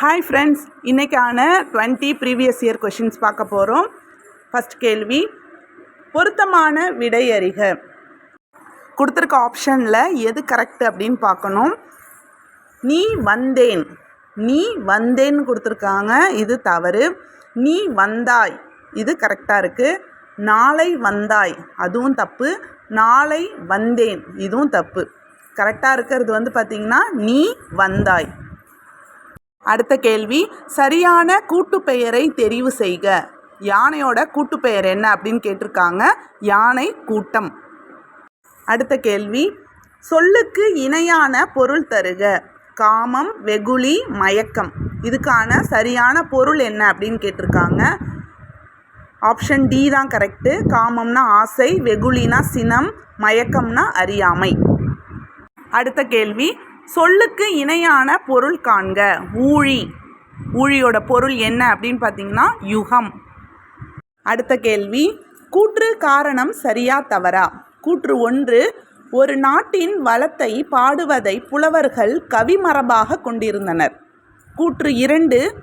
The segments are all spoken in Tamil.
ஹாய் ஃப்ரெண்ட்ஸ் இன்றைக்கான டுவெண்ட்டி ப்ரீவியஸ் இயர் கொஷின்ஸ் பார்க்க போகிறோம் ஃபஸ்ட் கேள்வி பொருத்தமான விடை அறிக. கொடுத்துருக்க ஆப்ஷனில் எது கரெக்ட் அப்படின்னு பார்க்கணும். நீ வந்தேன் நீ வந்தேன்னு கொடுத்துருக்காங்க இது தவறு. நீ வந்தாய் இது கரெக்டாக இருக்குது நாளை வந்தாய் அதுவும் தப்பு. நாளை வந்தேன் இதுவும் தப்பு. கரெக்டாக இருக்கிறது வந்து பார்த்திங்கன்னா நீ வந்தாய். அடுத்த கேள்வி சரியான கூட்டுப்பெயரை தெரிவு செய்க. யானையோட கூட்டுப்பெயர் என்ன அப்படின்னு கேட்டிருக்காங்க? யானை கூட்டம். அடுத்த கேள்வி சொல்லுக்கு இணையான பொருள் தருக. காமம் வெகுளி மயக்கம். இதுக்கான சரியான பொருள் என்ன அப்படின்னு கேட்டிருக்காங்க? ஆப்ஷன் டி தான் கரெக்டு காமம்னா ஆசை வெகுளினா சினம் மயக்கம்னா அறியாமை. அடுத்த கேள்வி சொல்லுக்கு இணையான பொருள் காண்க. ஊழி. ஊழியோட பொருள் என்ன அப்படின்னு பார்த்தீங்கன்னா யுகம். அடுத்த கேள்வி. கூற்று காரணம் சரியா தவறா? கூற்று ஒன்று ஒரு நாட்டின் வளத்தை பாடுவதை புலவர்கள் கவிமரபாக கொண்டிருந்தனர். கூற்று இரண்டு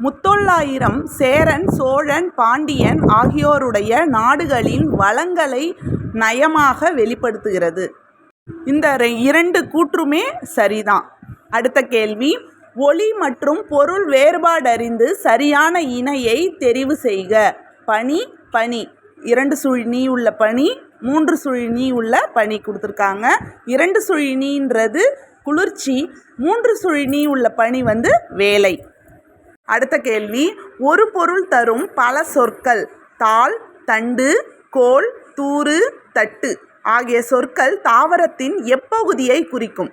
முத்தொள்ளாயிரம் சேரன் சோழன் பாண்டியன் ஆகியோருடைய நாடுகளின் வளங்களை நயமாக வெளிப்படுத்துகிறது. இந்த இரண்டு கூற்றுமே சரிதான். அடுத்த கேள்வி. ஒளி மற்றும் பொருள் வேறுபாடறிந்து சரியான இணையை தெரிவு செய்க. பனி பனி இரண்டு சுழினி உள்ள பனி மூன்று சுழி நீ உள்ள பனி கொடுத்துருக்காங்க. இரண்டு சுழினின்றது குளிர்ச்சி மூன்று சுழி நீ உள்ள பனி வந்து வேலை. அடுத்த கேள்வி. ஒரு பொருள் தரும் பல சொற்கள். தாள் தண்டு கோல் தூறு தட்டு. ஆகிய சொற்கள் தாவரத்தின் எப்பகுதியை குறிக்கும்.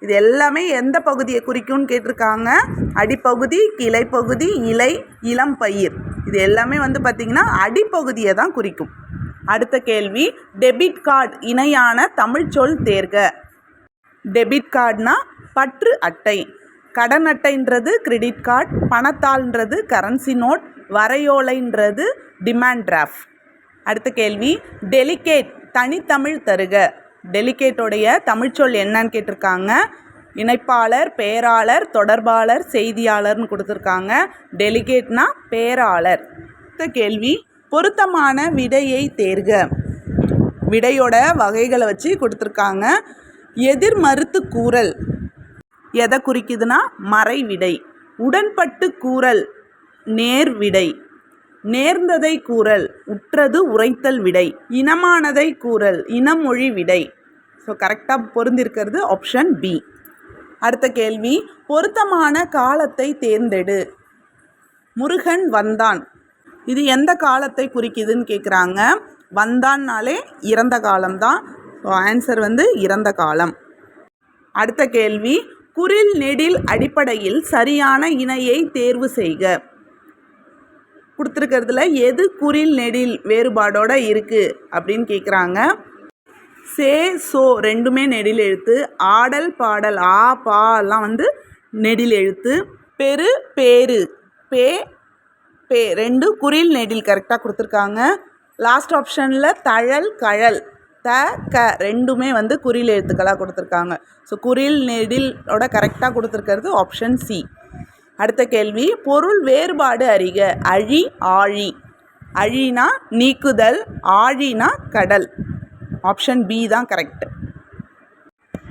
இது எல்லாமே எந்த பகுதியை குறிக்கும்னு கேட்டிருக்காங்க? அடிப்பகுதி கிளைப்பகுதி இலை இளம் பயிர். இது எல்லாமே வந்து பார்த்திங்கன்னா அடிப்பகுதியை தான் குறிக்கும். அடுத்த கேள்வி டெபிட் கார்டு இணையான தமிழ் சொல் தேர்க. டெபிட் கார்டுனா பற்று அட்டை. கடன் அட்டைன்றது கிரெடிட் கார்டு பணத்தாள்ன்றது கரன்சி நோட் வரையோலைன்றது டிமாண்ட் டிராஃப்ட். அடுத்த கேள்வி டெலிகேட் தனித்தமிழ் தருக. டெலிகேட்டோடைய தமிழ்ச்சொல் என்னன்னு கேட்டிருக்காங்க. இணைப்பாளர் பேராளர் தொடர்பாளர் செய்தியாளர்னு கொடுத்துருக்காங்க. டெலிகேட்னா பேராளர். அடுத்த கேள்வி பொருத்தமான விடையை தேர்க. விடையோட வகைகளை வச்சு கொடுத்துருக்காங்க. எதிர்மறுத்து கூறல். எதை குறிக்குதுன்னா? மறைவிடை. உடன்பட்டு கூறல். நேர் விடை நேர்ந்ததை கூறல் உற்றது உரைத்தல் விடை. இனமானதை கூறல் இனமொழி விடை. ஸோ கரெக்டாக பொருந்திருக்கிறது ஆப்ஷன் பி அடுத்த கேள்வி பொருத்தமான காலத்தை தேர்ந்தெடு. முருகன் வந்தான். இது எந்த காலத்தை குறிக்குதுன்னு கேட்குறாங்க வந்தான்னாலே இறந்த காலம்தான். ஸோ ஆன்சர் வந்து இறந்த காலம். அடுத்த கேள்வி குரில் நெடில் அடிப்படையில் சரியான இணையை தேர்வு செய்க. கொடுத்துருக்கிறதுல எது குரில் நெடில் வேறுபாடோட இருக்குது அப்படின்னு கேட்குறாங்க சே சோ ரெண்டுமே நெடில் எழுத்து. ஆடல் பாடல் ஆ பா எல்லாம் வந்து நெடில் எழுத்து. பெரு பேரு. பே பே ரெண்டு குறில் நெடில் கரெக்டாக கொடுத்துருக்காங்க. லாஸ்ட் ஆப்ஷனில் தழல் கழல். த க ரெண்டுமே வந்து குறில் எழுத்துக்களாக கொடுத்துருக்காங்க. ஸோ குறில் நெடிலோட கரெக்டாக கொடுத்துருக்கிறது ஆப்ஷன் சி அடுத்த கேள்வி பொருள் வேறுபாடு அறிக. அழி ஆழி. அழினா நீக்குதல் ஆழினா கடல். ஆப்ஷன் பி தான் கரெக்ட்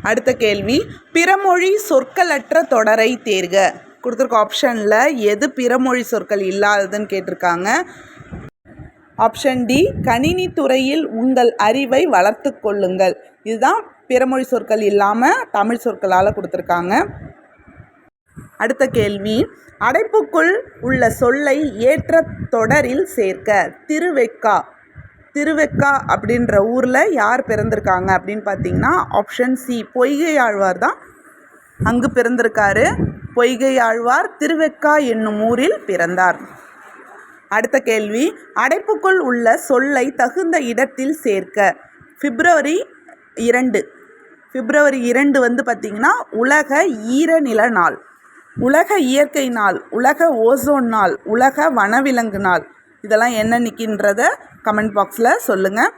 அடுத்த கேள்வி பிறமொழி சொற்களற்ற தொடரை தேர்க. கொடுத்துருக்க ஆப்ஷனில் எது பிறமொழி சொற்கள் இல்லாததுன்னு கேட்டிருக்காங்க. ஆப்ஷன் டி கணினி துறையில் உங்கள் அறிவை வளர்த்து கொள்ளுங்கள். இதுதான் பிறமொழி சொற்கள் இல்லாமல் தமிழ் சொற்களால் கொடுத்துருக்காங்க. அடுத்த கேள்வி. அடைப்புக்குள் உள்ள சொல்லை ஏற்ற தொடரில் சேர்க்க திருவெக்கா. திருவெக்கா அப்படின்ற ஊரில் யார் பிறந்திருக்காங்க அப்படின்னு பார்த்தீங்கன்னா ஆப்ஷன் சி பொய்கை ஆழ்வார் தான் அங்கு பிறந்திருக்காரு. பொய்கை ஆழ்வார் திருவெக்கா என்னும் ஊரில் பிறந்தார். அடுத்த கேள்வி. அடைப்புக்குள் உள்ள சொல்லை தகுந்த இடத்தில் சேர்க்க. பிப்ரவரி இரண்டு. பிப்ரவரி இரண்டு வந்து பார்த்திங்கன்னா உலக ஈரநில நாள். உலக இயற்கை நாள் உலக ஓசோன் நாள் உலக வனவிலங்கு நாள். இதெல்லாம் என்ன நிற்கின்றத கமெண்ட் பாக்ஸில் சொல்லுங்கள்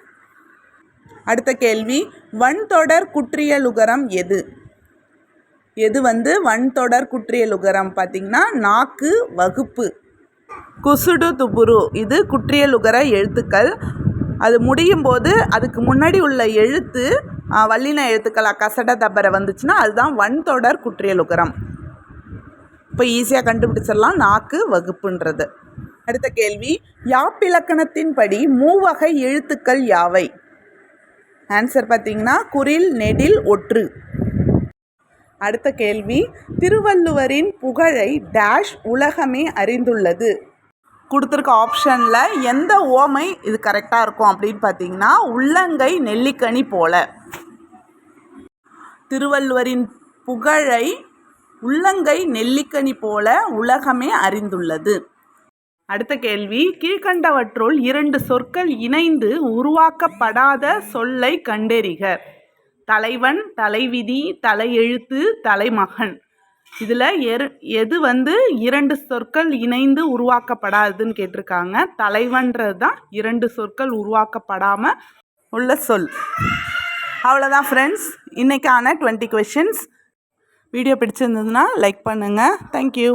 அடுத்த கேள்வி வன்தொடர் குற்றியலுகரம் எது? எது வந்து வன்தொடர் குற்றியலுகரம் பார்த்தீங்கன்னா நாக்கு வகுப்பு. குசுடு துபுரு இது குற்றியலுகர எழுத்துக்கள். அது முடியும் போது அதுக்கு முன்னாடி உள்ள எழுத்து வல்லின எழுத்துக்கள் கசட தபரை வந்துச்சுன்னா அதுதான் வன்தொடர் குற்றியலுகரம் இப்போ ஈஸியாக கண்டுபிடிச்சிடலாம். நாக்கு வகுப்புன்றது. அடுத்த கேள்வி யாப்பிலக்கணத்தின்படி மூவகை எழுத்துக்கள் யாவை? ஆன்சர் பார்த்தீங்கன்னா குரில் நெடில் ஒற்று. அடுத்த கேள்வி திருவள்ளுவரின் புகழை டேஷ் உலகமே அறிந்துள்ளது. கொடுத்துருக்க ஆப்ஷனில் எந்த ஓமை இது கரெக்டாக இருக்கும் அப்படின்னு பார்த்தீங்கன்னா உள்ளங்கை நெல்லிக்கனி போல. திருவள்ளுவரின் புகழை உள்ளங்கை நெல்லிக்கனி போல உலகமே அறிந்துள்ளது. அடுத்த கேள்வி கீழ்கண்டவற்றுள் இரண்டு சொற்கள் இணைந்து உருவாக்கப்படாத சொல்லை கண்டறிக. தலைவன் தலைவிதி தலையெழுத்து தலைமகன். இதில் எரு எது வந்து இரண்டு சொற்கள் இணைந்து உருவாக்கப்படாதுன்னு கேட்டிருக்காங்க. தலைவன்றது தான் இரண்டு சொற்கள் உருவாக்கப்படாமல் உள்ள சொல். அவ்வளோதான் ஃப்ரெண்ட்ஸ் இன்றைக்கான டுவெண்ட்டி கொஷின்ஸ் வீடியோ பிடிச்சிருந்ததுன்னா லைக் பண்ணுங்கள் தேங்க்யூ